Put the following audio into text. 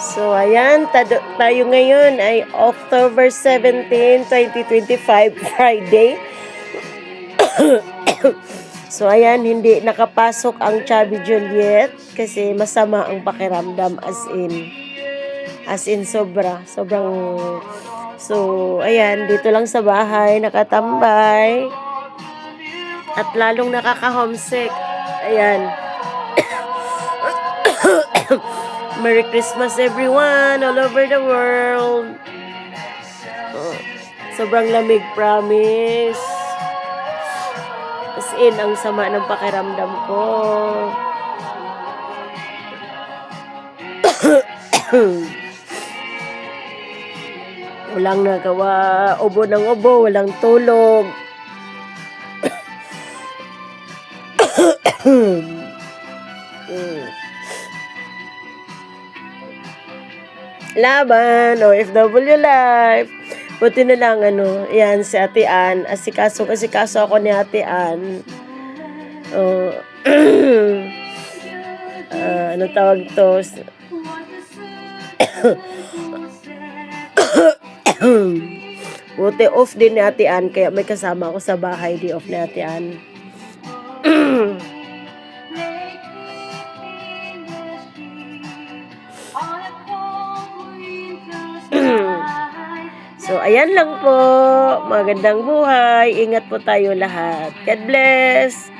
So, ayan, tayo ngayon ay October 17, 2025, Friday. so, ayan, hindi nakapasok ang Chubby Juliet kasi masama ang pakiramdam as in. As in, sobra. Sobrang... So, ayan, dito lang sa bahay, nakatambay. At lalong nakaka-homesick. Ayan. Merry Christmas everyone all over the world. Oh, sobrang lamig, promise. As in, ang sama ng pakiramdam ko. walang nagawa, ubo ng ubo, walang tulog. Laban, OFW life. Buti na lang, ano, yan, si Ate Ann. Asikaso, asikaso ako ni Ate Ann. Oh, ah, ano tawag to? Buti off din ni Ate Ann, kaya may kasama ako sa bahay, di off ni Ate Ann. So, ayan lang po. Magandang buhay. Ingat po tayo lahat. God bless.